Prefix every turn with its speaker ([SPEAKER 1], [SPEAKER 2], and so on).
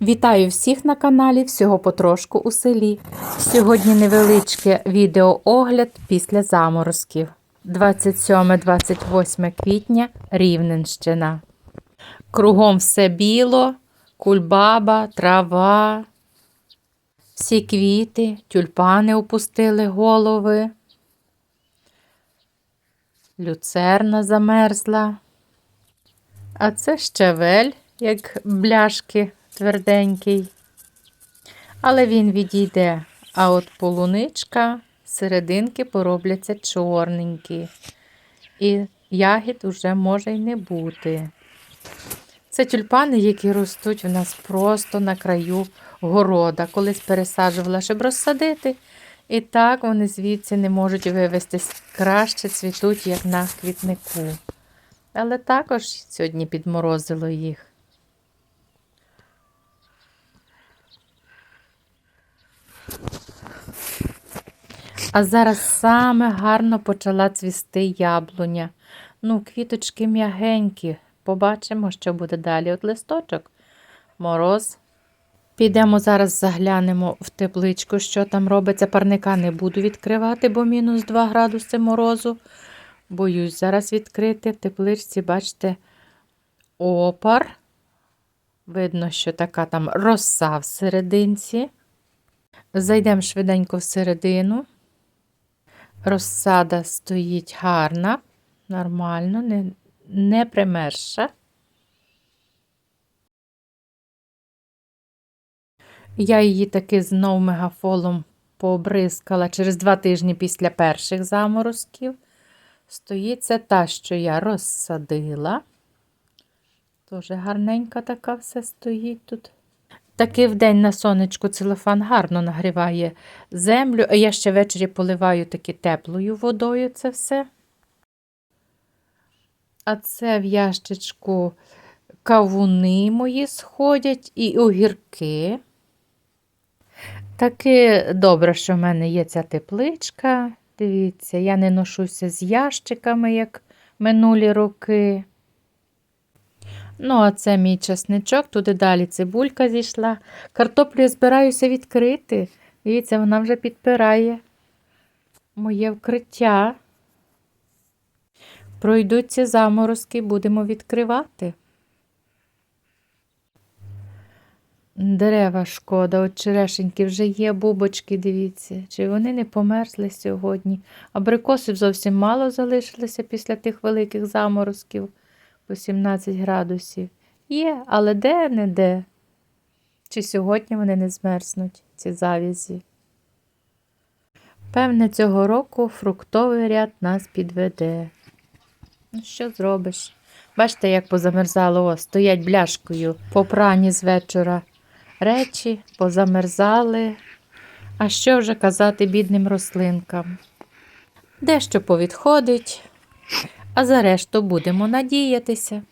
[SPEAKER 1] Вітаю всіх на каналі Всього потрошку у селі. Сьогодні невеличке відеоогляд після заморозків. 27-28 квітня Рівненщина. Кругом все біло, кульбаба, трава, всі квіти, тюльпани опустили голови. Люцерна замерзла. А це щавель, як бляшки тверденький. Але він відійде. А от полуничка, серединки поробляться чорненькі. І ягід уже може й не бути. Це тюльпани, які ростуть у нас просто на краю города. Колись пересаджувала, щоб розсадити. І так вони звідси не можуть вивестись. Краще цвітуть, як на квітнику. Але також сьогодні підморозило їх. А зараз саме гарно почала цвісти яблуня. Ну, квіточки м'ягенькі. Побачимо, що буде далі. От листочок, мороз. Підемо зараз заглянемо в тепличку, що там робиться. Парника не буду відкривати, бо мінус 2 градуси морозу. Боюсь зараз відкрити. В тепличці, бачите, опар. Видно, що така там роса в. Зайдемо швиденько всередину. Розсада стоїть гарна, нормально, не, не примерша. Я її таки знов мегафолом пообризкала через два тижні після перших заморозків. Стоїть це та, що я розсадила. Дуже гарненька така все стоїть тут. Таки вдень на сонечку целофан гарно нагріває землю, а я ще ввечері поливаю таки теплою водою це все. А це в ящичку кавуни мої сходять і огірки. Таки добре, що в мене є ця тепличка. Дивіться, я не ношуся з ящиками, як минулі роки. Ну, а це мій часничок, туди далі цибулька зійшла. Картоплю я збираюся відкрити. Дивіться, вона вже підпирає моє вкриття. Пройдуть ці заморозки, будемо відкривати. Дерева шкода, от черешеньки вже є бубочки, дивіться, чи вони не померзли сьогодні. Абрикосів зовсім мало залишилося після тих великих заморозків по 17 градусів. Є, але де-не-де. Чи сьогодні вони не змерзнуть, ці завізі? Певне, цього року фруктовий ряд нас підведе. Ну, що зробиш? Бачите, як позамерзало, О, стоять бляшкою по прані з вечора. Речі позамерзали. А що вже казати бідним рослинкам? Дещо повідходить, а за решту будемо надіятися.